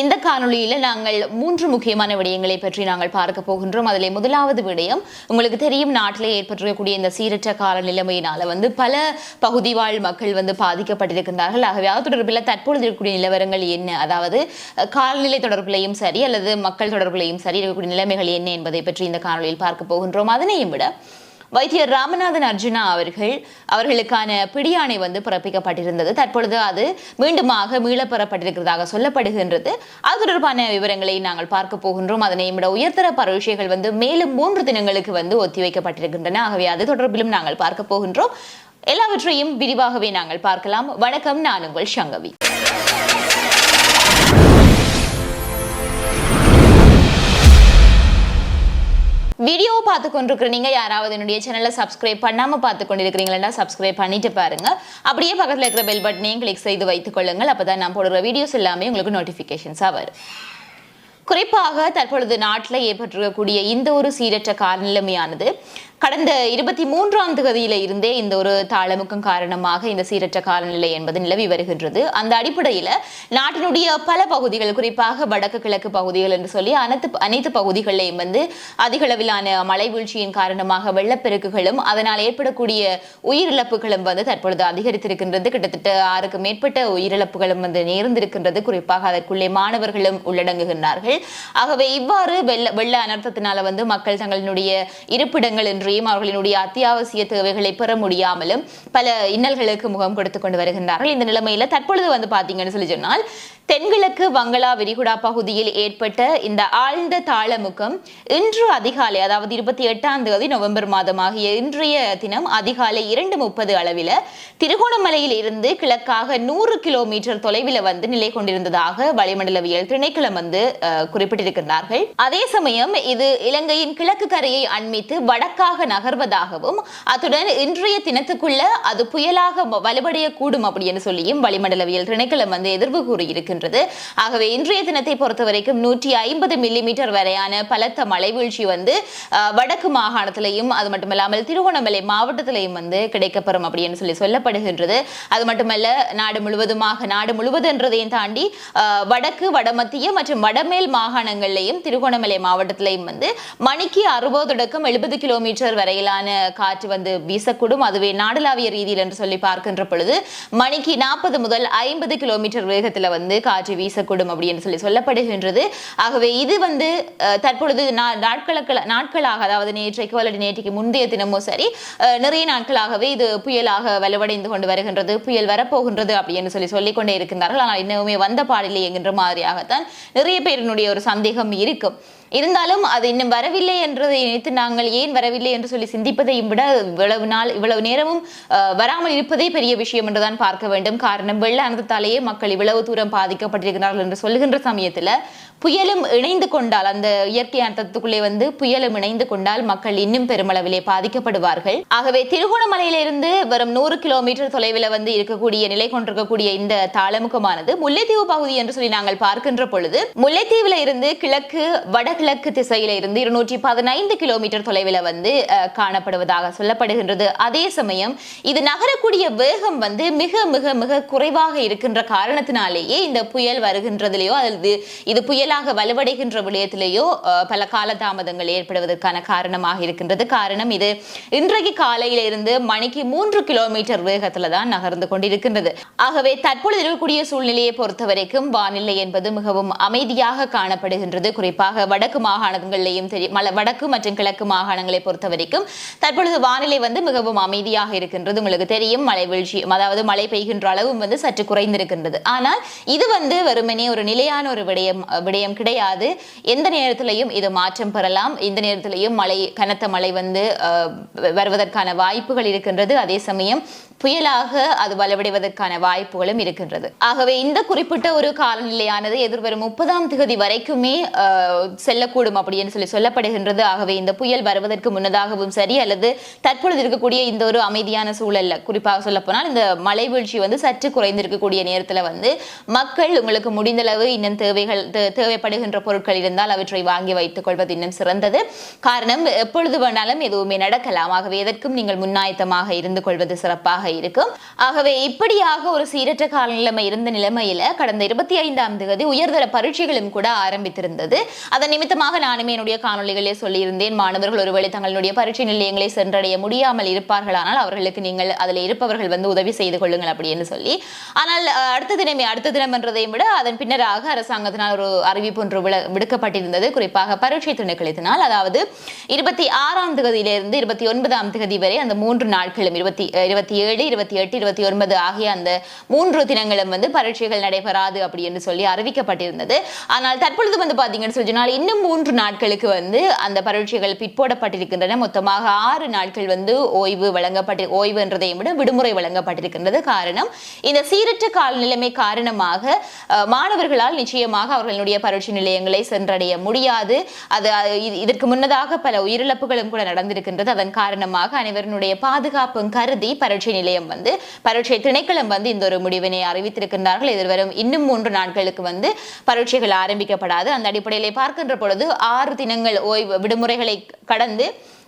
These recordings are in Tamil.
இந்த காணொளியில நாங்கள் மூன்று முக்கியமான விடயங்களை பற்றி நாங்கள் பார்க்க போகின்றோம். அதில் முதலாவது விடயம் உங்களுக்கு தெரியும் நாட்டிலே ஏற்பட்டிருக்கக்கூடிய இந்த சீரற்ற கால நிலைமையினால வந்து பல பகுதி வாழ் மக்கள் வந்து பாதிக்கப்பட்டிருக்கின்றார்கள். ஆகவே அது தொடர்பில் தற்பொழுது இருக்கக்கூடிய நிலவரங்கள் என்ன? அதாவது காலநிலை தொடர்பிலையும் சரி அல்லது மக்கள் தொடர்பிலையும் சரி இருக்கக்கூடிய நிலைமைகள் என்ன என்பதை பற்றி இந்த காணொளியில் பார்க்க போகின்றோம். அதனையும் விட வைத்தியர் ராமநாதன் அர்ஜுனா அவர்கள் அவர்களுக்கான பிடியாணை வந்து பிறப்பிக்கப்பட்டிருந்தது. தற்பொழுது அது மீண்டுமாக மீளப்பெறப்பட்டிருக்கிறதாக சொல்லப்படுகின்றது. அது தொடர்பான விவரங்களை நாங்கள் பார்க்க போகின்றோம். அதனை விட உயர்தர பரீட்சைகள் வந்து மேலும் மூன்று தினங்களுக்கு வந்து ஒத்திவைக்கப்பட்டிருக்கின்றன. ஆகவே அது தொடர்பிலும் நாங்கள் பார்க்க போகின்றோம். எல்லாவற்றையும் விரிவாகவே நாங்கள் பார்க்கலாம். வணக்கம். நான் உங்கள் சங்கவி. வீடியோ பார்த்து கொண்டிருக்கிற நீங்கள் யாராவது என்னுடைய சேனலை சப்ஸ்கிரைப் பண்ணாமல் பார்த்து கொண்டிருக்கிறீங்களா சப்ஸ்கிரைப் பண்ணிட்டு பாருங்க. அப்படியே பக்கத்தில் இருக்கிற பெல் பட்டனையும் கிளிக் செய்து வைத்துக் கொள்ளுங்கள். அப்பதான் நான் போடுற வீடியோஸ் எல்லாமே உங்களுக்கு நோட்டிஃபிகேஷன்ஸாக வரும். குறிப்பாக தற்பொழுது நாட்டில் ஏற்பட்டிருக்கக்கூடிய இந்த ஒரு சீரற்ற காலநிலைமையானது கடந்த இருபத்தி மூன்றாம் தேதியில இருந்தே இந்த ஒரு தாளமுக்கம் காரணமாக இந்த சீரற்ற காலநிலை என்பது நிலவி வருகின்றது. அந்த அடிப்படையில நாட்டினுடைய பல பகுதிகள் குறிப்பாக வடக்கு கிழக்கு பகுதிகள் என்று சொல்லி அனைத்து அனைத்து பகுதிகளிலையும் வந்து அதிக அளவிலான மழை வீழ்ச்சியின் காரணமாக வெள்ளப்பெருக்குகளும் அதனால் ஏற்படக்கூடிய உயிரிழப்புகளும் வந்து தற்பொழுது அதிகரித்திருக்கின்றது. கிட்டத்தட்ட ஆறுக்கு மேற்பட்ட உயிரிழப்புகளும் வந்து நேர்ந்திருக்கின்றது. குறிப்பாக அதற்குள்ளே மாணவர்களும் உள்ளடங்குகின்றார்கள். ஆகவே இவ்வாறு வெள்ள வெள்ள அனர்த்தத்தினால வந்து மக்கள் தங்களினுடைய இருப்பிடங்கள் என்று இன்றியும் அவர்களினுடைய அத்தியாவசிய தேவைகளை பெற முடியாமலும் பல இன்னல்களுக்கு முகம் கொடுத்து கொண்டு வருகின்றார்கள். இந்த நிலைமையில தற்பொழுது வந்து பாத்தீங்கன்னு சொல்லி சொன்னால் தென்கிழக்கு வங்களா விரிகுடா பகுதியில் ஏற்பட்ட இந்த ஆழ்ந்த தாளமுகம் இன்று அதிகாலை அதாவது இருபத்தி எட்டாம் தேதி நவம்பர் மாதமாகிய இன்றைய தினம் அதிகாலை இரண்டு முப்பது அளவில் திருகோணமலையில் இருந்து கிழக்காக நூறு கிலோமீட்டர் தொலைவில் வந்து நிலை கொண்டிருந்ததாக வளிமண்டலவியல் திணைக்களம் வந்து குறிப்பிட்டிருக்கின்றார்கள். அதே சமயம் இது இலங்கையின் கிழக்கு கரையை அண்மித்து வடக்காக நகர்வதாகவும் அத்துடன் இன்றைய தினத்துக்குள்ள அது புயலாக வ- வலுவடையக்கூடும் அப்படின்னு சொல்லியும் வளிமண்டலவியல் திணைக்களம் வந்து எதிர்வு கூறியிருக்கு. இருக்கின்றது. ஆகவே இன்றைய தினத்தை பொறுத்த வரைக்கும் நூற்றி ஐம்பது மில்லிமீட்டர் வரையான பலத்த மழை வீழ்ச்சி வந்து வடக்கு மாகாணத்திலையும் அது மட்டுமல்லாமல் திருகோணமலை மாவட்டத்திலையும் வந்து கிடைக்கப்பெறும் அப்படின்னு சொல்லி சொல்லப்படுகின்றது. அது மட்டுமல்ல நாடு முழுவதுமாக நாடு முழுவதுன்றதையும் தாண்டி வடக்கு வடமத்திய மற்றும் வடமேல் மாகாணங்கள்லையும் திருகோணமலை மாவட்டத்திலையும் வந்து மணிக்கு அறுபது தொடக்கம் எழுபது கிலோமீட்டர் வரையிலான காற்று வந்து வீசக்கூடும். அதுவே நாடளாவிய ரீதியில் என்று சொல்லி பார்க்கின்ற பொழுது மணிக்கு நாற்பது முதல் ஐம்பது கிலோமீட்டர் வேகத்தில் வந்து காற்று வீசக்கூடும் அப்படின்னு சொல்லி சொல்லப்படுகின்றது. ஆகவே இது வந்து தற்பொழுது நாட்களுக்கு நாட்களாக அதாவது நேற்றைக்கு அல்லது நேற்றைக்கு முந்தைய தினமும் சரி அஹ், நிறைய நாட்களாகவே இது புயலாக வலுவடைந்து கொண்டு வருகின்றது புயல் வரப்போகின்றது அப்படின்னு சொல்லி சொல்லிக் கொண்டே இருக்கின்றார்கள். ஆனால் இன்னுமே வந்த பாடில்லை என்கின்ற மாதிரியாகத்தான் நிறைய பேரினுடைய ஒரு சந்தேகம் இருக்கும். இருந்தாலும் அது இன்னும் வரவில்லை என்றதை நினைத்து நாங்கள் ஏன் வரவில்லை என்று சொல்லி சிந்திப்பதையும் விட இவ்வளவு நாள் இவ்வளவு நேரமும் வராமல் இருப்பதே பெரிய விஷயம் என்றுதான் பார்க்க வேண்டும். காரணம் வெள்ள அனர்த்தத்தாலேயே மக்கள் இவ்வளவு தூரம் பாதிக்கப்பட்டிருக்கிறார்கள் என்று சொல்லுகின்ற சமயத்தில் புயலும் இணைந்து கொண்டால் அந்த இயற்கை அர்த்தத்துக்குள்ளே வந்து புயலும் இணைந்து கொண்டால் மக்கள் இன்னும் பெருமளவிலே பாதிக்கப்படுவார்கள். ஆகவே திருகோணமலையிலிருந்து வரும் நூறு கிலோமீட்டர் தொலைவில் வந்து இருக்கக்கூடிய நிலை கொண்டிருக்கக்கூடிய இந்த தாளமுகமானது முல்லைத்தீவு பகுதி என்று சொல்லி நாங்கள் பார்க்கின்ற பொழுது முல்லைத்தீவுல இருந்து கிழக்கு வடக்கு வடகிழக்கு திசையில இருந்து இருநூற்றி பதினைந்து கிலோமீட்டர் தொலைவில் வந்து காணப்படுவதாக சொல்லப்படுகின்றது. அதே சமயம் இது நகரக்கூடிய வேகம் வந்து மிக மிக மிக குறைவாக இருக்கின்ற காரணத்தினாலேயே இந்த புயல் வருகின்றதிலேயோ அல்லது இது புயலாக வலுவடைகின்ற விடயத்திலேயோ பல கால தாமதங்கள் ஏற்படுவதற்கான காரணமாக இருக்கின்றது. காரணம் இது இன்றைக்கு காலையில இருந்து மணிக்கு மூன்று கிலோமீட்டர் வேகத்துல தான் நகர்ந்து கொண்டிருக்கின்றது. ஆகவே தற்பொழுது இருக்கக்கூடிய சூழ்நிலையை பொறுத்தவரைக்கும் வானிலை என்பது மிகவும் அமைதியாக காணப்படுகின்றது. குறிப்பாக வட வடக்கு மாகாணங்களிலேயும் தெரியும் வடக்கு மற்றும் கிழக்கு மாகாணங்களை பொறுத்த வரைக்கும் தற்பொழுது வானிலை வந்து மிகவும் அமைதியாக இருக்கின்றது. உங்களுக்கு தெரியும் மழை வீழ்ச்சி அதாவது மழை பெய்கின்ற அளவும் வந்து சற்று குறைந்திருக்கின்றது. ஆனால் இது வந்து வெறுமனே ஒரு நிலையான ஒரு விடயம் விடயம் கிடையாது. எந்த நேரத்திலையும் இது மாற்றம் பெறலாம். இந்த நேரத்திலையும் மழை கனத்த மழை வந்து வருவதற்கான வாய்ப்புகள் இருக்கின்றது. அதே சமயம் புயலாக அது வலுவடைவதற்கான வாய்ப்புகளும் இருக்கின்றது. ஆகவே இந்த குறிப்பிட்ட ஒரு காலநிலையானது எதிர்வரும் முப்பதாம் தேதி வரைக்குமே செல்லக்கூடும் அப்படின்னு சொல்லி சொல்லப்படுகின்றது. ஆகவே இந்த புயல் வருவதற்கு முன்னதாகவும் சரி அல்லது தற்பொழுது இருக்கக்கூடிய இந்த ஒரு அமைதியான சூழல்ல குறிப்பாக சொல்ல போனால் இந்த மழை வீழ்ச்சி வந்து சற்று குறைந்திருக்கக்கூடிய நேரத்தில் வந்து மக்கள் உங்களுக்கு முடிந்தளவு இன்னும் தேவைகள் தேவைப்படுகின்ற பொருட்கள் இருந்தால் அவற்றை வாங்கி வைத்துக் கொள்வது இன்னும் சிறந்தது. காரணம் எப்பொழுது வேணாலும் எதுவுமே நடக்கலாம். ஆகவே எதற்கும் நீங்கள் முன்னாயத்தமாக இருந்து கொள்வது சிறப்பாக இருக்கும். ஆகவே இப்படியாக ஒரு சீரற்ற காலநிலைமை இருந்த நிலைமையில கடந்த இருபத்தி ஐந்தாம் தேதி உயர்தர பரீட்சைகளும் கூட ஆரம்பித்திருந்தது. அதன் நிமித்தமாக நானுமே என்னுடைய காணொளிகளே சொல்லியிருந்தேன் மாணவர்கள் ஒருவேளை தங்களுடைய பரீட்சை நிலையங்களை சென்றடைய முடியாமல் இருப்பார்களானால் அவர்களுக்கு நீங்கள் அதில் இருப்பவர்கள் வந்து உதவி செய்து கொள்ளுங்கள் அப்படின்னு சொல்லி. ஆனால் அடுத்த தினமே அடுத்த தினம் என்றதையும் விட அதன் பின்னராக அரசாங்கத்தினால் ஒரு அறிவிப்பு ஒன்று விடுக்கப்பட்டிருந்தது. குறிப்பாக பரீட்சை திணைக்களத்தினால் அதாவது இருபத்தி ஆறாம் தேதியிலிருந்து இருபத்தி ஒன்பதாம் தேதி வரை அந்த மூன்று நாட்களும் இருபத்தி இருபத்தி ஏழு இருபத்தி எட்டு இருபத்தி ஒன்பது ஆகிய அந்த மூன்று தினங்களும் வந்து பரீட்சைகள் நடைபெறாது அப்படி என்று சொல்லி அறிவிக்கப்பட்டிருந்தது. ஆனால் தற்பொழுது வந்து பார்த்தீங்கன்னு சொல்லி சொன்னால் இன்னும் மூன்று நாட்களுக்கு வந்து அந்த பரீட்சைகள் பிற்போடப்பட்டிருக்கின்றன. மொத்தமாக ஆறு நாட்கள் வந்து ஓய்வு வழங்கப்பட்டு ஓய்வு என்றதையும் விட விடுமுறை வழங்கப்பட்டிருக்கின்றது காரணம். இந்த சீரற்ற காலநிலைமை காரணமாக மாணவர்களால் நிச்சயமாக அவர்களுடைய பரீட்சை நிலையங்களை சென்றடைய முடியாது. அது இது- இதற்கு முன்னதாக பல உயிரிழப்புகளும் கூட நடந்திருக்கின்றது. அதன் காரணமாக அனைவருடைய பாதுகாப்பும் கருதி பரீட்சை நிலையம் வந்து பரீட்சை திணைக்களம் வந்து இந்த ஒரு முடிவினை அறிவித்திருக்கின்றார்கள். எதிர்வரும் இன்னும் மூன்று நாட்களுக்கு வந்து பரீட்சைகள் ஆரம்பிக்கப்படாது. அந்த அடிப்படையிலே பார்க்கின்ற பொழுது ஆறு தினங்கள் ஓய்வு விடுமுறைகளை கடந்து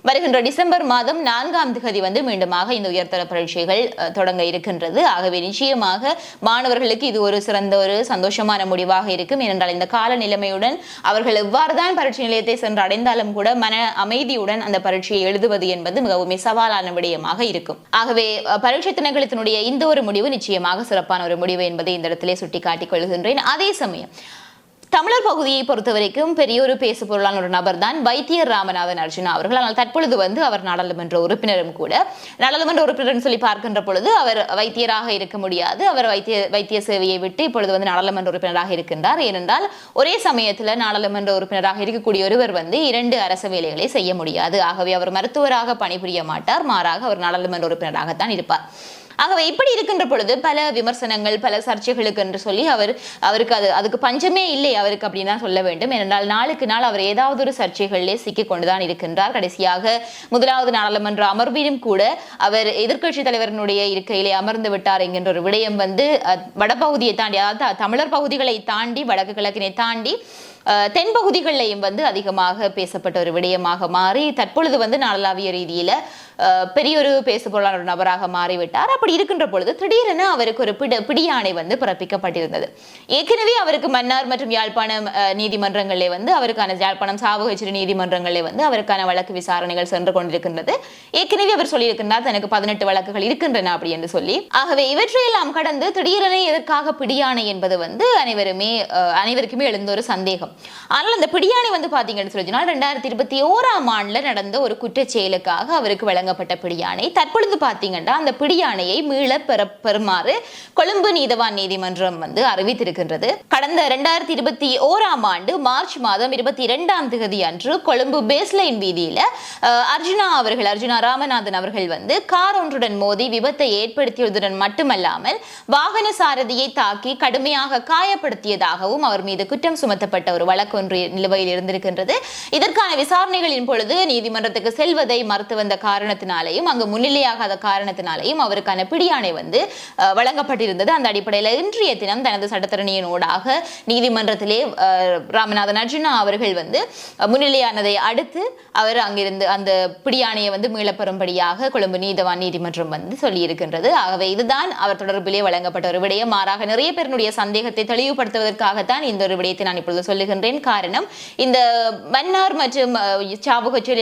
வருகின்ற டிசம்பர் மாதம் நான்காம் திகதி வந்து மீண்டுமாக இந்த உயர்தர பரீட்சைகள் தொடங்க இருக்கின்றது. ஆகவே நிச்சயமாக மாணவர்களுக்கு இது ஒரு சிறந்த ஒரு சந்தோஷமான முடிவாக இருக்கும். ஏனென்றால் இந்த கால நிலைமையுடன் அவர்கள் எவ்வாறுதான் பரீட்சை நிலையத்தை சென்று அடைந்தாலும் கூட மன அமைதியுடன் அந்த பரீட்சையை எழுதுவது என்பது மிகவும் சவாலான விடயமாக இருக்கும். ஆகவே பரீட்சை திணைக்களத்தினுடைய இந்த ஒரு முடிவு நிச்சயமாக சிறப்பான ஒரு முடிவு என்பதை இந்த இடத்திலே சுட்டிக்காட்டிக் கொள்கின்றேன். அதே சமயம் தமிழர் பகுதியை பொறுத்த வரைக்கும் பெரிய ஒரு பேசு பொருளான ஒரு நபர் தான் வைத்தியர் ராமநாதன் அர்ஜுனா அவர்கள். ஆனால் தற்பொழுது வந்து அவர் நாடாளுமன்ற உறுப்பினரும் கூட. நாடாளுமன்ற உறுப்பினர் சொல்லி பார்க்கின்ற பொழுது அவர் வைத்தியராக இருக்க முடியாது. அவர் வைத்திய வைத்திய சேவையை விட்டு இப்பொழுது வந்து நாடாளுமன்ற உறுப்பினராக இருக்கின்றார். ஏனென்றால் ஒரே சமயத்தில் நாடாளுமன்ற உறுப்பினராக இருக்கக்கூடிய ஒருவர் வந்து இரண்டு அரசு வேலைகளை செய்ய முடியாது. ஆகவே அவர் மருத்துவராக பணிபுரிய மாட்டார். மாறாக அவர் நாடாளுமன்ற உறுப்பினராகத்தான் இருப்பார். ஆகவே இப்படி இருக்கின்ற பொழுது பல விமர்சனங்கள் பல சர்ச்சைகளுக்கு என்று சொல்லி அவர் அவருக்கு அது அதுக்கு பஞ்சமே இல்லை அவருக்கு அப்படின்னு தான் சொல்ல வேண்டும். ஏனென்றால் நாளுக்கு நாள் அவர் ஏதாவது ஒரு சர்ச்சைகளிலே சிக்கிக் கொண்டுதான் இருக்கின்றார். கடைசியாக முதலாவது நாடாளுமன்ற அமர்விலும் கூட அவர் எதிர்க்கட்சி தலைவரினுடைய இருக்கையிலே அமர்ந்து விட்டார் என்கின்ற ஒரு விடயம் வந்து வடபகுதியை தாண்டி அதாவது தமிழர் பகுதிகளை தாண்டி வடக்கு கிழக்கினை தாண்டி அஹ், வந்து அதிகமாக பேசப்பட்ட ஒரு விடயமாக மாறி தற்பொழுது வந்து நாளாவிய ரீதியில பெரிய ஒரு பேசுபொருளான ஒரு நபராக மாறிவிட்டார். அப்படி இருக்கின்ற பொழுது திடீரென அவருக்கு ஒரு பிட பிடியாணை வந்து பிறப்பிக்கப்பட்டிருந்தது. ஏற்கனவே அவருக்கு மன்னார் மற்றும் யாழ்ப்பாணம் நீதிமன்றங்களே வந்து அவருக்கான யாழ்ப்பாணம் சாவகச்சேரி நீதிமன்றங்களே வந்து அவருக்கான வழக்கு விசாரணைகள் சென்று கொண்டிருக்கின்றது. ஏற்கனவே அவர் சொல்லியிருக்கின்றார் தனக்கு பதினெட்டு வழக்குகள் இருக்கின்றன அப்படி என்று சொல்லி. ஆகவே இவற்றையெல்லாம் கடந்து திடீரென எதற்காக பிடியாணை என்பது வந்து அனைவருமே அனைவருக்குமே எழுந்த ஒரு சந்தேகம். ஆனால் அந்த பிடியாணை வந்து பார்த்தீங்கன்னு சொல்லி ரெண்டாயிரத்தி இருபத்தி ஓராம் ஆண்டில் நடந்த ஒரு குற்றச் செயலுக்காக அவருக்கு வழங்கப்பட்ட பிடியாணை. தற்பொழுது பார்த்தீங்கன்னா அந்த பிடியாணையை மீள பெற பெறுமாறு கொழும்பு நீதவான் நீதிமன்றம் வந்து அறிவித்திருக்கின்றது. கடந்த ரெண்டாயிரத்தி இருபத்தி ஓராம் ஆண்டு மார்ச் மாதம் இருபத்தி இரண்டாம் தேதி அன்று கொழும்பு பேஸ்லைன் வீதியில் அர்ஜுனா அவர்கள் அர்ஜுனா ராமநாதன் அவர்கள் வந்து கார் ஒன்றுடன் மோதி விபத்தை ஏற்படுத்தியதுடன் மட்டுமல்லாமல் வாகன சாரதியை தாக்கி கடுமையாக காயப்படுத்தியதாகவும் அவர் மீது குற்றம் சுமத்தப்பட்ட ஒரு வழக்கு ஒன்று நிலுவையில் இருந்திருக்கின்றது. இதற்கான விசாரணைகளின் பொழுது நீதிமன்றத்துக்கு செல்வதை மறுத்து வந்த காரணத்தினாலேயும் அங்கு முன்னிலையாகாத காரணத்தினாலேயும் அவருக்கான பிடியாணை வந்து வழங்கப்பட்டிருந்தது. அந்த அடிப்படையில் இன்றைய தினம் தனது சட்டத்தரணியின் ஊடாக நீதிமன்றத்திலே ராமநாதன் அர்ஜுனா அவர்கள் வந்து முன்னிலையானதை அடுத்து அவர் அங்கிருந்து அந்த பிடியாணையை வந்து மீளப்பெறும்படியாக கொழும்பு நீதவான் நீதிமன்றம் வந்து சொல்லியிருக்கின்றது. ஆகவே இதுதான் அவர் தொடர்பிலே வழங்கப்பட்ட ஒரு விடயம். மாறாக நிறைய பேருடைய சந்தேகத்தை தெளிவுபடுத்துவதற்காகத்தான் இந்த ஒரு விடயத்தை நான் இப்பொழுது சொல்லுகின்றேன் காரணம் இந்த மன்னார் மற்றும் அஹ்,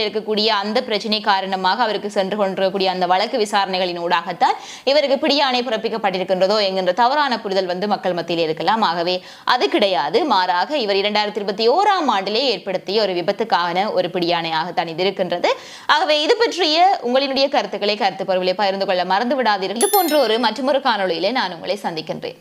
இருக்கக்கூடிய அந்த பிரச்சனை காரணமாக அவருக்கு சென்று கொண்டிருக்கக்கூடிய அந்த வழக்கு விசாரணைகளின் ஊடாகத்தான் இவருக்கு பிடியாணை பிறப்பிக்கப்பட்டிருக்கின்றதோ என்கின்ற தவறான புரிதல் வந்து மக்கள் மத்தியில் இருக்கலாம். ஆகவே அது கிடையாது. மாறாக இவர் இரண்டாயிரத்தி இருபத்தி ஓராம் ஆண்டிலே ஏற்படுத்திய ஒரு விபத்துக்கான ஒரு பிடியாணையாகத்தான் இது இருக்கின்றது. ஆகவே இது பற்றிய உங்களினுடைய கருத்துக்களை கருத்து பொருளை பகிர்ந்து கொள்ள மறந்து விடாதீர்கள் இது போன்ற ஒரு மற்றொரு காணொளியிலே நான் உங்களை சந்திக்கின்றேன்.